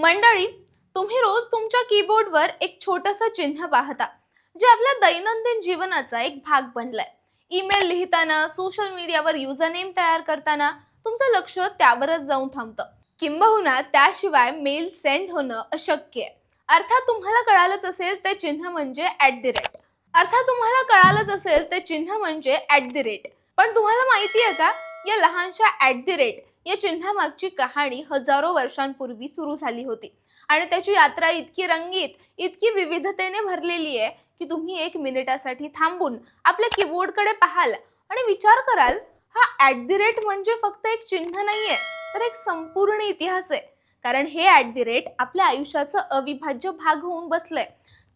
मंडळी तुम्ही रोज तुमच्या कीबोर्डवर एक छोटंसं चिन्ह पाहता जे आपल्या दैनंदिन जीवनाचा एक भाग बनलाय. ईमेल लिहिताना सोशल मीडियावर युजरनेम तयार करताना तुमचं लक्ष त्यावरच जाऊन थांबतं. किंबहुना त्याशिवाय मेल सेंड होणं अशक्य आहे. अर्थात तुम्हाला कळालंच असेल ते चिन्ह म्हणजे ॲट दी रेट अर्थात तुम्हाला कळालंच असेल ते चिन्ह म्हणजे ॲट दी रेट पण तुम्हाला माहिती आहे का? या लहानशा ॲट दी रेट या चिन्हामागची कहाणी हजारो वर्षांपूर्वी सुरू झाली होती. आणि त्याची यात्रा इतकी रंगीत इतकी विविधतेने भरलेली आहे की तुम्ही एक मिनिटासाठी थांबून आपल्या कीबोर्डकडे पाहाल आणि विचार कराल हा ॲट दी रेट म्हणजे फक्त एक चिन्ह नाही आहे तर एक संपूर्ण इतिहास आहे. कारण हे ॲट दी रेट आपल्या आयुष्याचं अविभाज्य भाग होऊन बसलंय.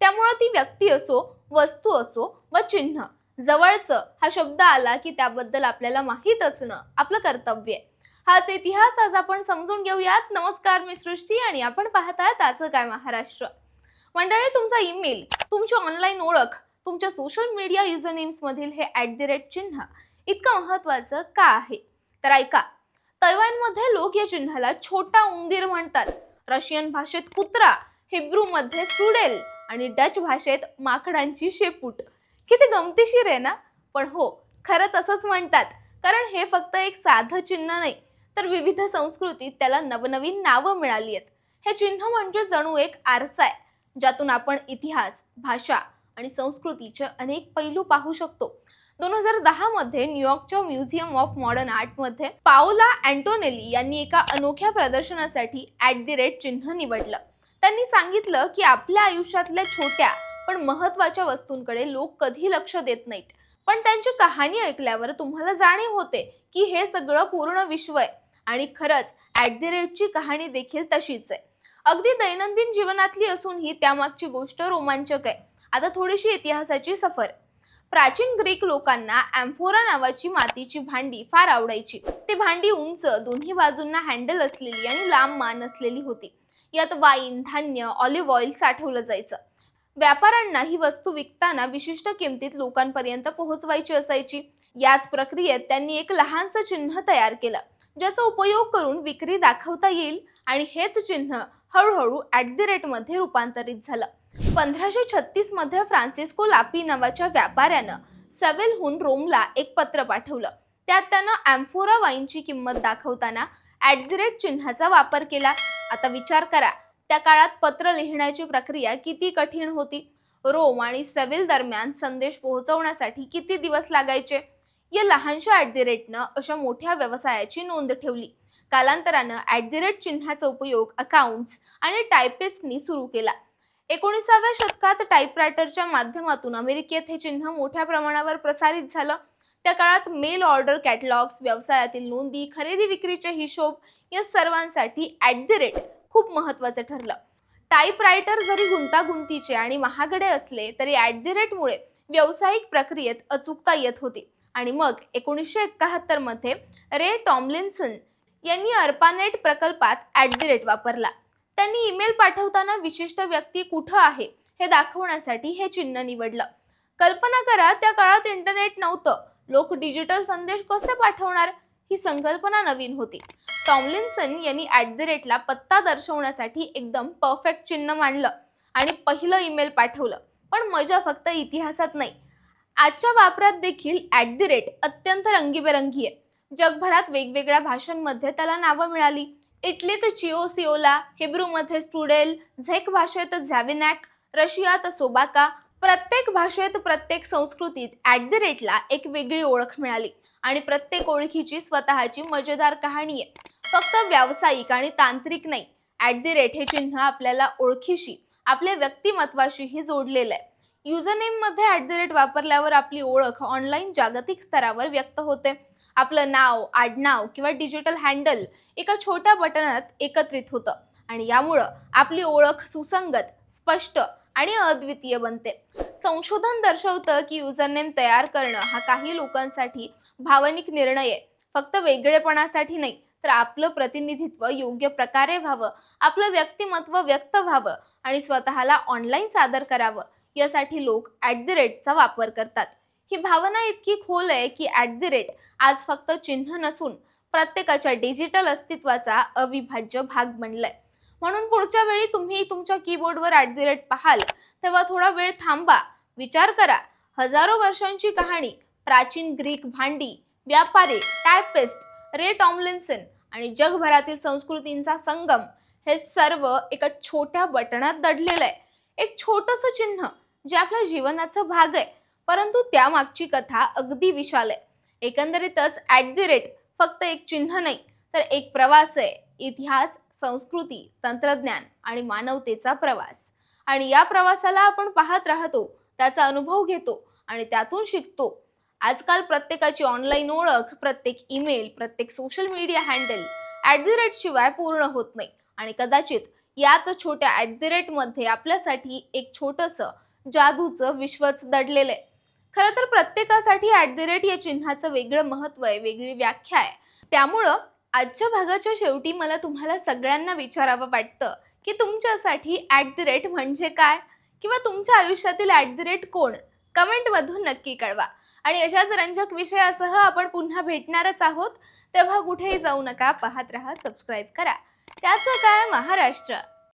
त्यामुळं ती व्यक्ती असो वस्तू असो व चिन्ह जवळचं हा शब्द आला की त्याबद्दल आपल्याला माहीत असणं आपलं कर्तव्य आहे. हाच इतिहास आज आपण समजून घेऊयात. नमस्कार मी सृष्टी आणि आपण पाहतात आजचं काय महाराष्ट्र. मंडळी तुमचा ईमेल तुमची ऑनलाईन ओळख तुमच्या सोशल मीडिया युजरनेम्स मधील हे ऍट दी रेट चिन्ह इतकं महत्वाचं का आहे? तर ऐका तैवानमध्ये लोक या चिन्हाला छोटा उंदीर म्हणतात. रशियन भाषेत कुत्रा हिब्रूमध्ये सुडेल आणि डच भाषेत माकडांची शेपूट. किती गमतीशीर आहे ना? पण हो खरंच असंच म्हणतात. कारण हे फक्त एक साधं चिन्ह नाही तर विविध संस्कृतीत त्याला नवनवीन नावं मिळाली आहेत. हे चिन्ह म्हणजे जणू एक आरसा आहे ज्यातून आपण इतिहास भाषा आणि संस्कृतीचे अनेक पैलू पाहू शकतो. दोन हजार दहा मध्ये न्यूयॉर्कच्या म्युझियम ऑफ मॉडर्न आर्टमध्ये पाओला अँटोनेली यांनी एका अनोख्या प्रदर्शनासाठी ॲट दी रेट चिन्ह निवडलं. त्यांनी सांगितलं की आपल्या आयुष्यातल्या छोट्या पण महत्त्वाच्या वस्तूंकडे लोक कधी लक्ष देत नाहीत. पण त्यांची कहाणी ऐकल्यावर तुम्हाला जाणीव होते की हे सगळं पूर्ण विश्व आहे. आणि खरंच ॲट दी रेटची कहाणी देखील तशीच आहे. अगदी दैनंदिन जीवनातली असूनही त्यामागची गोष्ट रोमांचक आहे. आता थोडीशी इतिहासाची सफर. प्राचीन ग्रीक लोकांना अँफोरा नावाची मातीची भांडी फार आवडायची. ती भांडी उंच दोन्ही बाजूंना हँडल असलेली आणि लांब मान असलेली होती. यात वाईन धान्य ऑलिव्ह ऑइल साठवलं जायचं. व्यापाऱ्यांना ही वस्तू विकताना विशिष्ट किमतीत लोकांपर्यंत पोहोचवायची असायची. याच प्रक्रियेत त्यांनी एक लहानसं चिन्ह तयार केलं. ज्याचा उपयोग करून विक्री दाखवता येईल आणि हेच चिन्ह हळूहळू ॲट दी रेटमध्ये रूपांतरित झालं. पंधराशे छत्तीसमध्ये फ्रान्सिस्को लापी नावाच्या व्यापाऱ्यानं सेवेलहून रोमला एक पत्र पाठवलं. त्यात त्यानं ॲम्फोरा वाईनची किंमत दाखवताना ॲट दी रेट चिन्हाचा वापर केला. आता विचार करा त्या काळात पत्र लिहिण्याची प्रक्रिया किती कठीण होती? रोम आणि सेविल दरम्यान संदेश पोहोचवण्यासाठी किती दिवस लागायचे? या लहानशा ॲट दी रेटनं अशा मोठ्या व्यवसायाची नोंद ठेवली. कालांतरानं ऍट दी रेट चिन्हाचा उपयोग अकाउंट्स आणि टायपिस्टनी सुरू केला. एकोणीसाव्या शतकात टाईपरायटरच्या माध्यमातून अमेरिकेत हे चिन्ह मोठ्या प्रमाणावर प्रसारित झालं. त्या काळात मेल ऑर्डर कॅटलॉग्स व्यवसायातील नोंदी खरेदी विक्रीचे हिशोब या सर्वांसाठी ऍट दी रेट खूप महत्त्वाचं ठरलं. टाईपरायटर जरी गुंतागुंतीचे आणि महागडे असले तरी ऍट दी रेटमुळे व्यावसायिक प्रक्रियेत अचूकता येत होती. आणि मग एकोणीसशे एकाहत्तरमध्ये रे टॉमलिन्सन यांनी अर्पानेट प्रकल्पात ॲट दी रेट वापरला. त्यांनी ईमेल पाठवताना विशिष्ट व्यक्ती कुठं आहे हे दाखवण्यासाठी हे चिन्ह निवडलं. कल्पना करा त्या काळात इंटरनेट नव्हतं. लोक डिजिटल संदेश कसे पाठवणार? ही संकल्पना नवीन होती. टॉमलिन्सन यांनी ॲट द रेटला पत्ता दर्शवण्यासाठी एकदम परफेक्ट चिन्ह मांडलं आणि पहिलं ईमेल पाठवलं. पण मजा फक्त इतिहासात नाही. आजच्या वापरात देखील ॲट द रेट अत्यंत रंगीबेरंगी आहे. जगभरात वेगवेगळ्या भाषांमध्ये त्याला नावं मिळाली. इटलीत चिओसिओला हिब्रूमध्ये स्टुडेल झेक भाषेत झॅविनॅक रशियात सोबाका प्रत्येक भाषेत प्रत्येक संस्कृतीत ॲट द रेटला एक वेगळी ओळख मिळाली. आणि प्रत्येक ओळखीची स्वतःची मजेदार कहाणी आहे. फक्त व्यावसायिक आणि तांत्रिक नाही ॲट द रेट हे चिन्ह आपल्याला ओळखीशी आपल्या व्यक्तिमत्वाशीही जोडलेलं आहे. मध्ये ॲट द रेट वापरल्यावर आपली ओळख ऑनलाईन जागतिक स्तरावर व्यक्त होते. आपलं नाव आडनाव किंवा डिजिटल हँडल एका छोट्या बटनात एकत्रित होतं आणि यामुळं आपली ओळख सुसंगत स्पष्ट आणि अद्वितीय बनते. संशोधन दर्शवतं की युजरनेम तयार करणं हा काही लोकांसाठी भावनिक निर्णय आहे. फक्त वेगळेपणासाठी नाही तर आपलं प्रतिनिधित्व योग्य प्रकारे व्हावं आपलं व्यक्तिमत्व व्यक्त व्हावं आणि स्वतःला ऑनलाईन सादर करावं यासाठी लोक ॲट द रेटचा वापर करतात. ही भावना इतकी खोल आहे की ॲट द रेट आज फक्त चिन्ह नसून प्रत्येकाच्या डिजिटल अस्तित्वाचा अविभाज्य भाग बनलाय. म्हणून पुढच्या वेळी तुम्ही तुमच्या कीबोर्डवर ॲट द रेट पाहाल तेव्हा थोडा वेळ थांबा विचार करा. हजारो वर्षांची कहाणी प्राचीन ग्रीक भांडी व्यापारी टायपिस्ट रे टॉमलिन्सन आणि जगभरातील संस्कृतींचा संगम हे सर्व एका छोट्या बटणात दडलेलं आहे. एक छोटंसं चिन्ह जे आपल्या जीवनाचा भाग आहे. परंतु त्यामागची कथा अगदी विशाल आहे. एकंदरीतच ॲट द रेट फक्त एक चिन्ह नाही तर एक प्रवास आहे. इतिहास संस्कृती तंत्रज्ञान आणि मानवतेचा प्रवास. आणि या प्रवासाला आपण पाहत राहतो त्याचा अनुभव घेतो आणि त्यातून शिकतो. आजकाल प्रत्येकाची ऑनलाईन ओळख प्रत्येक ईमेल प्रत्येक social media handle at the rate शिवाय पूर्ण होत नाही. आणि कदाचित याच छोट्या ॲट द रेटमध्ये आपल्यासाठी एक छोटंसं जादूचं विश्वच दडलेलं आहे खरं तर प्रत्येकासाठी ॲट द रेट या चिन्हाचं वेगळं महत्त्व आहे वेगळी व्याख्या आहे. त्यामुळं आजच्या भागाच्या शेवटी मला तुम्हाला सगळ्यांना विचारावं वाटतं की तुमच्यासाठी ॲट द रेट म्हणजे काय? किंवा तुमच्या आयुष्यातील ॲट द रेट कोण? कमेंटमधून नक्की कळवा. आणि अशाच रंजक विषयासह आपण पुन्हा भेटणारच आहोत. तेव्हा कुठेही जाऊ नका पाहत राहा सबस्क्राईब करा. त्याचं काय? महाराष्ट्र.